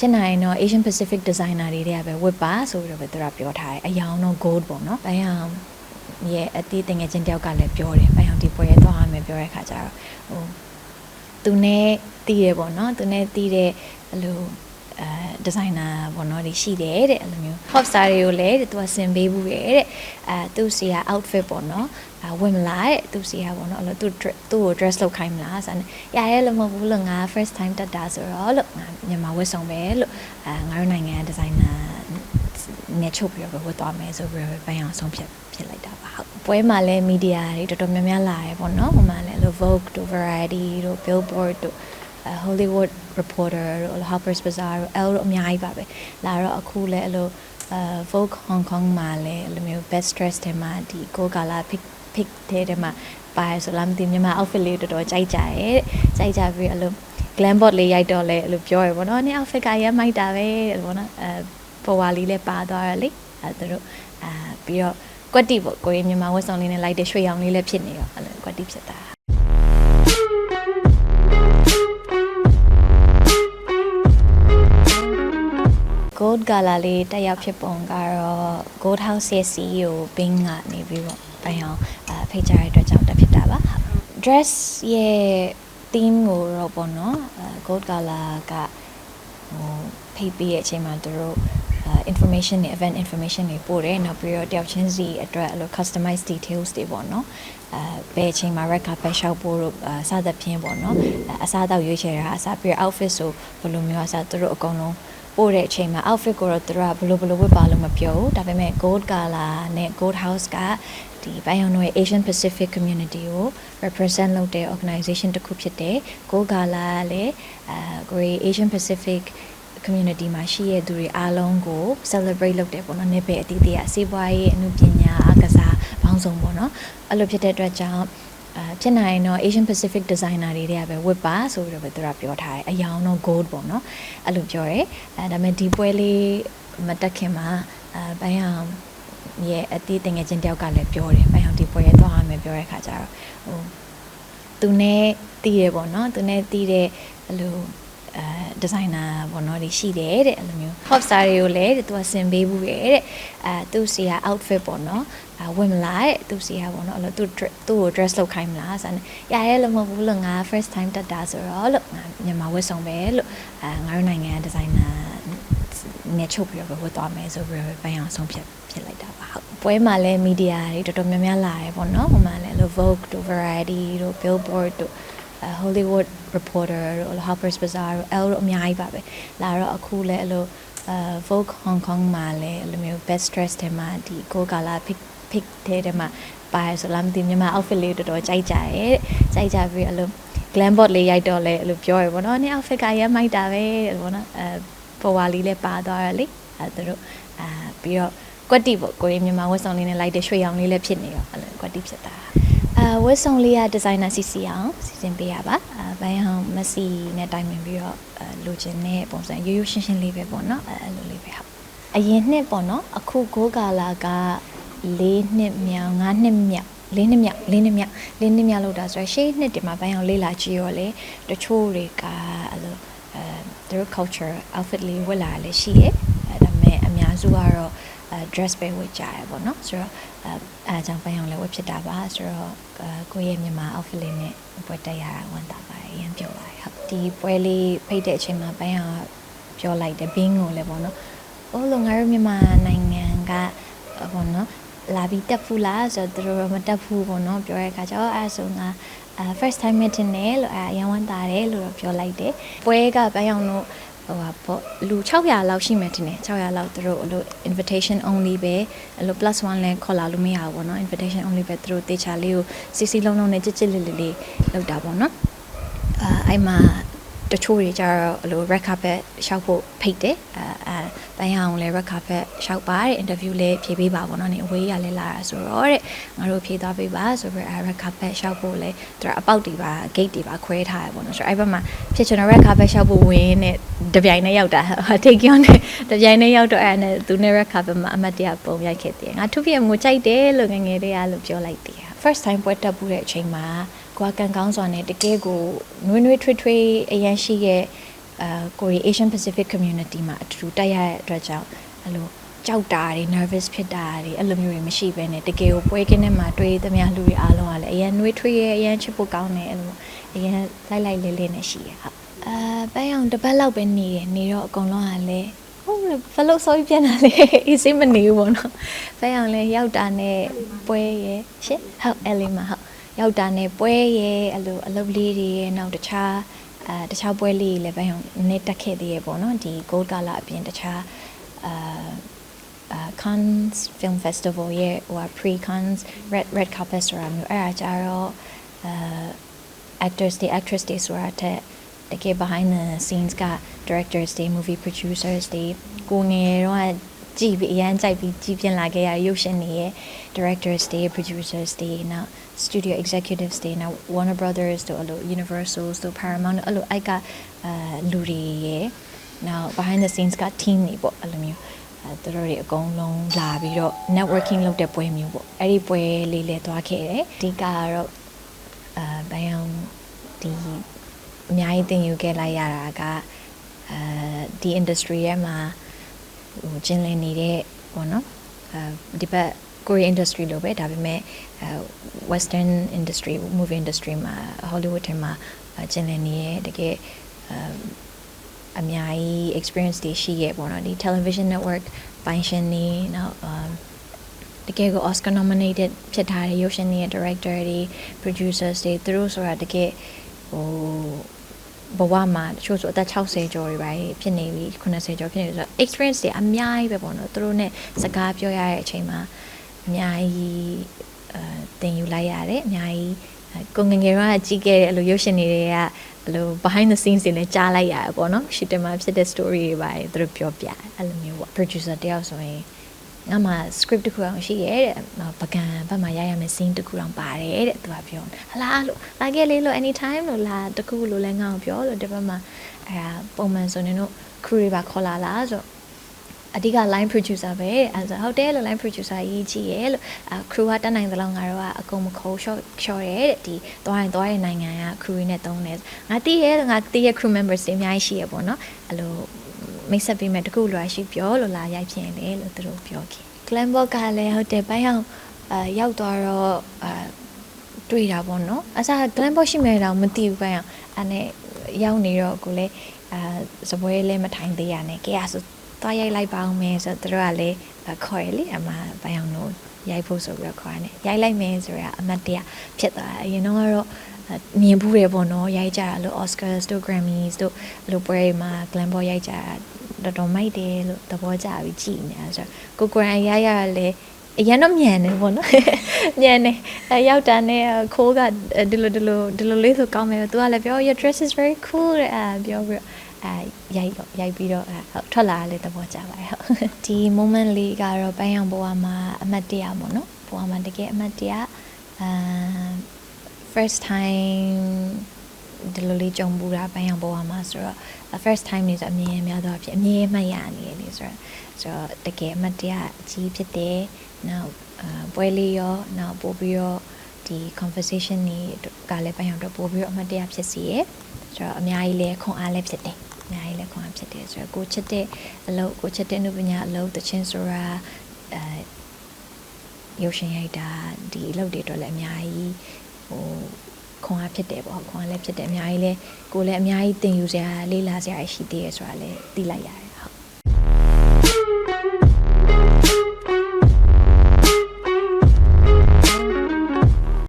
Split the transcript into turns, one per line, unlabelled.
ဖြစ်နိုင်ရင်တော့ Asian Pacific designer တွေတွေကပဲဝတ်ပါဆိုပြီးတော့ပဲသူကပြောထားတယ်အယောင်တော့ gold ပေါ့နော်။ဘိုင်းအောင်ရဲ့အသေးတငယ်ချင်းတယောက်ကလည်းပြောတယ်ဘိုင်းအောင်ဒီပွဲရဲသွားရမယ်ပြောတဲ့ခါကျတော့ဟိုသူနဲ့တီးတယ်ပေါ့နော်။သူနဲ့တီးတဲ့အဲ့လို အဲဒီဇိုင်နာပေါ့နော်ဒီရှိတယ်တဲ့အဲ့လိုမျိုး hop star တွေကိုလည်းသူကဆင်ပေးဘူးရဲ့တဲ့အဲသူ့စီက outfit ပေါ့နော်အဲဝင်မလားတဲ့သူ့စီကပေါ့နော်အဲ့လိုသူ့ dre- သူ့ကို dress လုပ်ခိုင်းမလားဆိုတော့ရရဲလို့မဟုတ်ဘူးလို့ငါ first time တက်တာဆိုတော့လို့ငါမြန်မာဝတ်ဆောင်ပဲလို့အဲငါတို့နိုင်ငံဒီဇိုင်နာနဲ့ချုပ်ပြီးတော့ဝတ်သွားမယ်ဆိုပြီးတော့ပိုင်းအောင်ဆုံးဖြတ်ဖြစ်လိုက်တာပါဟုတ်ပွဲမှာလည်းမီဒီယာတွေတော်တော်များများလာရပေါ့နော်ဟိုမှာလည်းအဲ့လို Vogue တို့ Variety တို့ Billboard တို့အဲ Hollywood Reporter တို့ Harper's Bazaar တို့ Elle တို့အများကြီးပါပဲလာတော့အခုလည်းအဲ့လိုအဲ Vogue Hong Kong မှာလည်းအဲ့လိုမျိုး best dress တွေမှာဒီ Go Gala pick pick တဲ့ထဲမှာပါရဆိုလားမသိဘူးမြန်မာ outfit လေးတော်တော်ကြိုက်ကြရဲ့ကြိုက်ကြပြီးအဲ့လို glam board လေးရိုက်တော့လဲအဲ့လိုပြောရပေါ့နော်နင် outfit ကရမ်းမိုက်တာပဲအဲ့လိုပေါ့နော်အဲပေါ်ဝါလေးလည်းပါသွားရလေအဲသူတို့အာပြီးတော့ကွက်တီပေါ့ကိုရင်မြန်မာဝတ်ဆောင်လေးနဲ့လိုက်တဲ့ရွှေရောင်လေးလည်းဖြစ်နေရောအဲ့လိုကွက်တီဖြစ်တာ Gold Gala လေးတက်ရောက်ဖြစ်ပုံကတော့ Gold House ရဲ့ CEO Bing ကနေပြီးတော့ပိုင်အောင်အဖိတ်ကြားရတဲ့အတွက်ကြောင့်တက်ဖြစ်တာပါဟုတ် dress ရဲ့ theme ကိုတော့ပေါ့နော်အဲ Gold Gala ကဟိုဖိတ်ပြီးရဲ့အချိန်မှာသူတို့အဲ information တွေ event information တွေပို့တယ်နောက်ပြီးတော့တယောက်ချင်းစီအတွက်အဲ့လို customize details တွေပေါ့နော်အဲဘယ်အချိန်မှာ red carpet ရှောက်ဖို့တို့အစသဖြင့်ပေါ့နော်အဲအစားအသောက်ရွေးချယ်တာအစားပြီးတော့ outfit ဆိုဘယ်လိုမျိုးအစားသူတို့အကုန်လုံး ပို့တဲ့အချိန်မှာ outfit ကိုတော့သူတို့ကဘလို့ဘလို့ဝတ်ပါလို့မပြောဘူးဒါပေမဲ့ gold color နဲ့ gold house ကဒီဘိုင်ယွန်တို့ရဲ့ Asian Pacific community ကို represent လုပ်တဲ့ organization တစ်ခုဖြစ်တယ် gold color ကလည်းအဲကိုရီ Asian Pacific community မှာရှိတဲ့သူတွေအားလုံးကို celebrate လုပ်တယ်ပေါ့နော်။နေပယ်အသီးသီးအစေးပွားရေးအမှုပညာအကစားဘောင်းဆောင်ပေါ့နော်။အဲ့လိုဖြစ်တဲ့အတွက်ကြောင့် အဲဖြစ်နိုင်ရင်တော့ Asian Pacific designer တွေတွေကပဲဝတ်ပါဆိုပြီးတော့ပဲသူကပြောထားတယ်အယောင်တော့ gold ပေါ့နော်အဲ့လိုပြောတယ်အဲဒါပေမဲ့ဒီပွဲလေးမတက်ခင်မှာအဲဘိုင်းအောင်ရဲ့အတီးတငယ်ချင်းတယောက်ကလည်းပြောတယ်ဘိုင်းအောင်ဒီပွဲရဲသွားရမယ်ပြောတဲ့ခါကျတော့ဟိုသူနဲ့တီးရပေါ့နော်သူနဲ့တီးတဲ့အဲ့လိုအဲ ဒီဇိုင်နာပေါ့နော်ဒီရှိတယ်တဲ့အဲ့လိုမျိုး hop star တွေကိုလည်းသူကဆင်ပေးဘူးရဲ့တဲ့အဲသူ့စီက outfit ပေါ့နော်အဲဝင်မလားတဲ့သူ့စီကပေါ့နော်အဲ့လိုသူ့ dre- သူ့ကို dress လုပ်ခိုင်းမလားဆိုတော့ရရဲလို့မဟုတ်ဘူးလို့ငါ first time တက်တာဆိုတော့လို့ငါမြန်မာဝတ်ဆောင်ပဲလို့အဲငါတို့နိုင်ငံဒီဇိုင်နာနဲ့ချုပ်ပြီးတော့ဝတ်သွားမယ်ဆိုပြီးတော့ပိုင်းအောင်ဆုံးဖြတ်ဖြစ်လိုက်တာပါဟုတ်ပွဲမှာလည်းမီဒီယာတွေတော်တော်များများလာရပေါ့နော်ဟိုမှာလည်းအဲ့လို Vogue တို့ Variety တို့ Billboard တို့အဲ Hollywood Reporter တို့ Harper's Bazaar တို့ Elle တို့အများကြီးပါပဲလာတော့အခုလည်းအဲ့လိုအဲ Vogue Hong Kong မှာလည်းအဲ့လိုမျိုး best dress ထဲမှာဒီ Go Gala pick pick တဲ့ထဲမှာပါရဆိုလားမသိဘူးမြန်မာ outfit လေးတော်တော်ကြိုက်ကြရဲ့ကြိုက်ကြပြီးအဲ့လို glam board လေးရိုက်တော့လဲအဲ့လိုပြောရပေါ့နော်နင် outfit ကရမ်းမိုက်တာပဲအဲ့လိုပေါ့နော်အဲပေါ်ဝါလေးလည်းပါသွားရလေအဲသူတို့အာပြီးတော့ကွက်တီပေါ့ကိုရီမြန်မာဝတ်ဆောင်လေးနဲ့လိုက်တဲ့ရွှေရောင်လေးလည်းဖြစ်နေရောအဲ့လိုကွက်တီဖြစ်တာအာ ဝတ်ဆောင်လေးကဒီဇိုင်နာစီစီအောင်စီစဉ်ပေးရပါအာဘိုင်းအောင်မက်ဆီနဲ့တိုင်ပင်ပြီးတော့အဲလိုချင်တဲ့ပုံစံရိုးရိုးရှင်းရှင်းလေးပဲပေါ့နော်အဲအဲ့လိုလေးပဲဟုတ်အရင်နှစ်ပေါ့နော်အခုကိုကာလာက၄နှစ်မြောင်၅နှစ်မြောက်လေးနှစ်မြောက်လေးနှစ်မြောက်လေးနှစ်မြောက်လို့ဒါဆိုရရှေ့နှစ်ဒီမှာဘိုင်းအောင်လေးလာကြည့်ရောလေတချို့တွေကအဲ့လိုအဲသူတို့ culture outfit လေးဝတ်လာတာလည်းရှိရဲ့အဲဒါပေမဲ့အများစုကတော့အဲ dress ပဲဝတ်ကြရပေါ့နော်ဆိုတော့အဲအဲအကြောင်းဘိုင်းအောင်လည်းဝတ်ဖြစ်တာပါဆိုတော့အဲကိုယ့်ရဲ့မြန်မာ outfit လေးနဲ့ပွဲတက်ရတာဝမ်းသာပါတယ်အရင်ပြောပါတယ်ဟုတ်ဒီပွဲလေးဖိတ်တဲ့အချိန်မှာဘိုင်းအောင်ပြောလိုက်တယ်ဘင်းကိုလည်းပေါ့နော်။အိုးလို့ငါတို့မြန်မာနိုင်ငံကပေါ့နော်လာပြီးတက်ဖူးလားဆိုတော့သူတို့မတက်ဖူးပေါ့နော်ပြောရတဲ့အခါကျတော့အဲဆိုငါအဲ first time meeting နဲ့လို့အဲအရင်ဝန်တာတယ်လို့တော့ပြောလိုက်တယ်ပွဲကပန်းရောင်တို့ ဟိုပါပေါ့လူ600လောက်ရှိမယ်ထင်တယ်600လောက်သူတို့အဲ့လို invitation only ပဲအဲ့လို plus 1လဲခေါ်လာလို့မရဘူးပေါ့နော် invitation only ပဲသူတို့တေချာလေးကိုစီစီလုံးလုံးနဲ့ကြစ်ကြစ်လေးလေးလေးလောက်တာပေါ့နော်အာအဲ့မှာတချို့တွေကြတော့အဲ့လို red carpet ရှောက်ဖို့ဖိတ်တယ်အဲအဲ တန်ရအောင်လဲ red carpet ရှောက်ပါတဲ့ interview လဲဖြေပေးပါပေါ့နော်နေအဝေးရလဲလာတာဆိုတော့တဲ့ငါတို့ဖြေသွားပေးပါဆိုပြီးအဲ red carpet ရှောက်ဖို့လဲသူကအပေါက်တွေပါ gate တွေပါခွဲထားရပေါ့နော်ဆိုတော့အဲ့ဘက်မှာဖြစ်ချင်တော့ red carpet ရှောက်ဖို့ဝင်နဲ့တပြိုင်နဲ့ရောက်တာ take on နဲ့တပြိုင်နဲ့ရောက်တော့အဲ့နဲ့သူနဲ့ red carpet မှာအမတ်တရပုံရိုက်ခဲ့တယ်ငါ 2PM ကိုကြိုက်တယ်လို့ငယ်ငယ်လေးအားလို့ပြောလိုက်တယ် first time ပွဲတက်ဘူးတဲ့အချိန်မှာကိုကကန်ကောင်းစွာနဲ့တကယ်ကိုနွေးနွေးထွေးထွေးအရန်ရှိရဲ့ အာကိုရီ Asian Pacific Community မှာအတူတူတက်ရတဲ့အတွက်ကြောင့်အဲ့လိုကြောက်တာတွေ nervous ဖြစ်တာတွေအဲ့လိုမျိုးတွေမရှိဘဲနဲ့တကယ်ကိုပွဲကင်းထဲမှာတွေ့သမျှလူတွေအားလုံးကလည်းအရင်နှွေးထွေးရဲအရင်ချစ်ဖို့ကောင်းတယ်အဲ့လိုအရင်လိုက်လိုက်လေးလေးနဲ့ရှိရဟုတ်အာပန်းအောင်တစ်ပတ်လောက်ပဲနေတယ်နေတော့အကုန်လုံးကလည်းဟုတ်လေဘလို့ဆော်ပြီးပြန်လာလေအေးစိမနေဘူးပေါ့နော်ပန်းအောင်လည်းရောက်တာနဲ့ပွဲရဲရှစ်ဟုတ်အဲ့လေးမှာဟုတ်ရောက်တာနဲ့ပွဲရဲအဲ့လိုအလုပ်လေးတွေရဲနောက်တခြား အာတခြားပွဲလေးတွေလည်းပန်းအောင်နည်းတက်ခဲ့သေးရပေါ့နော်ဒီ gold gala အပြင်တခြားအာ uh, Cannes Film Festival ရဲ့ဟို pre Cannes red red carpet ဆိုတာမျိုးအဲ့ဒါကြတော့ uh, actors တွေ actress တွေဆိုတာတဲ့တကယ် behind the scenes က directors တွေ movie producers တွေကိုငယ်တော့ ကြည့်ပြီးအရန်ကြိုက်ပြီးကြည့်ပြင်လာခဲ့ရရုပ်ရှင်တွေရဲ့ directors တွေ producers တွေနောက် studio executives တွေနောက် Warner Brothers တို့အဲ့လို Universal တို့ Paramount အဲ့လိုအိုက်ကအာလူတွေရဲ့နောက် behind the scenes က team တွေပေါ့အဲ့လိုမျိုးအဲသူတို့တွေအကုန်လုံးလာပြီးတော့ networking လုပ်တဲ့ပွဲမျိုးပေါ့အဲ့ဒီပွဲလေးလဲသွားခဲ့တယ်အဓိကကတော့အာဘယ်အောင်ဒီအများကြီးသင်ယူခဲ့လိုက်ရတာကအဲဒီ industry ရဲ့မှာ ဟိုကျင်းလည်နေတဲ့ပေါ့နော်အဲဒီဘက် Korean industry လို့ပဲဒါပေမဲ့အဲ western industry movie industry မှာ Hollywood ထဲမှာကျင်းလည်နေတဲ့တကယ်အဲအများကြီး experience တွေရှိရဲ့ပေါ့နော်ဒီ television network ပိုင်ရှင်နေနောက် um တကယ်ကို Oscar nominated ဖြစ်ထားတဲ့ရုပ်ရှင်တွေရဲ့ director တွေ producers တွေသူတို့ဆိုတာတကယ်ဟို ဘဝမှာတချို့ဆိုအသက်60ကျော်တွေပဲဖြစ်နေပြီ80ကျော်ဖြစ်နေပြီဆိုတော့ experience တွေအများကြီးပဲပေါ့နော်သူတို့ ਨੇ စကားပြောရတဲ့အချိန်မှာအများကြီးအဲတင်ယူလိုက်ရတယ်အများကြီးကိုငငယ်တော့ကြီးခဲ့တဲ့အဲ့လိုရုပ်ရှင်တွေကအဲ့လို behind the scenes တွေလည်းကြားလိုက်ရတယ်ပေါ့နော် shooting မှာဖြစ်တဲ့ story တွေပါသူတို့ပြောပြအဲ့လိုမျိုးပေါ့ producer တယောက်ဆိုရင် ငါမှ script တစ်ခုအောင်ရှိရဲ့တဲ့ပကံဘက်မှာရရမယ် scene တစ်ခုအောင်ပါတယ်တဲ့သူကပြောဟလားလို့လာခဲ့လေးလို့ anytime လို့လာတစ်ခုလို့လည်းငါ့ကိုပြောလို့ဒီဘက်မှာအဲပုံမှန်ဆိုရင်တို့ crew တွေပါခေါ်လာလားဆိုအဓိက line producer ပဲအဲဆိုဟုတ်တယ်လို့ line producer ရေးကြည့်ရဲလို့အဲ crew ကတက်နိုင်သလောက်ငါတို့ကအကုန်မခေါ် short short ရဲတဲ့ဒီသွားရင်သွားတဲ့နိုင်ငံက crew နဲ့တုံးတယ်ငါတည်ရဲငါတည်ရဲ crew members တွေအများကြီးရှိရပေါ့နော်အဲ့လို မိတ်ဆက်ပေးမယ်တခုလိုရှိပြောလို့လာရိုက်ဖြစ်တယ်လို့သူတို့ပြောခဲ့ Glambock ကလည်းဟုတ်တယ်ဘိုင်းအောင်အဲရောက်သွားတော့အဲတွေ့တာပေါ့နော်အစား Glambock ရှိမယ်တော့မသိဘူးဘိုင်းအောင်အဲ့နဲ့ရောက်နေတော့ကိုလည်းအဲစပွဲလည်းမထိုင်သေးရနဲ့ကြရဆိုသွားရိုက်လိုက်ပါအောင်မယ်ဆိုတော့သူတို့ကလည်းခေါ်ရလေအမဘိုင်းအောင်တို့ရိုက်ဖို့ဆိုပြီးတော့ခေါ်ရတယ်ရိုက်လိုက်မယ်ဆိုရအမတ်တရဖြစ်သွားတယ်အရင်တော့ကတော့ မြင်ဘူးတယ်ပေါ့နော်ရိုက်ကြတာလို့ Oscars တို့ Grammys တို့အဲ့လိုပွဲတွေမှာ Glambock ရိုက်ကြတာတော်တော်မိုက်တယ်လို့သဘောကျပြီးကြည်နေတာဆိုတော့ကိုကိုရန်ရရလဲအရင်တော့မြန်တယ်ပေါ့နော်မြန်တယ်အဲရောက်တာနဲ့ခိုးကဒီလိုဒီလိုဒီလိုလေးဆိုကောင်းမယ်သူကလည်းပြော your dress is very cool တဲ့အဲပြောပြီးတော့အဲရိုက်တော့ရိုက်ပြီးတော့အဲဟုတ်ထွက်လာလဲသဘောကျပါတယ်ဟုတ်ဒီ moment လေးကတော့ပန်းရောင်ဘဝမှာအမတ်တရပေါ့နော်ဘဝမှာတကယ်အမတ်တရအာ first time ဒီလိုလေးကြုံဘူးတာပန်းရောင်ဘဝမှာဆိုတော့ first time နေဆိုအမြင်များတော့ဖြစ်အမြင်မှတ်ရနေတယ်လေဆိုတော့ဆိုတော့တကယ်အမတ်တရအကြီးဖြစ်တယ်နောက်ပွဲလေးရောနောက်ပို့ပြီးတော့ဒီ conversation တွေကလည်းပန်းရောင်တော့ပို့ပြီးတော့အမတ်တရဖြစ်စီရယ်ဆိုတော့အများကြီးလည်းခွန်အားလည်းဖြစ်တယ်အများကြီးလည်းခွန်အားဖြစ်တယ်ဆိုတော့ကိုချစ်တဲ့အလုပ်ကိုချစ်တဲ့နုပညာအလုပ်တချင်းဆိုတာအဲရုပ်ရှင်ရိုက်တာဒီအလုပ်တွေအတွက်လည်းအများကြီး ဟိုခွန်အားဖြစ်တယ်ပေါ့ခွန်အားလည်းဖြစ်တယ်အများကြီးလည်းကိုလည်းအများကြီးသင်ယူစရာလေးလာစရာရှိသေးရဆိုတာလည်းသိလိုက်ရတယ်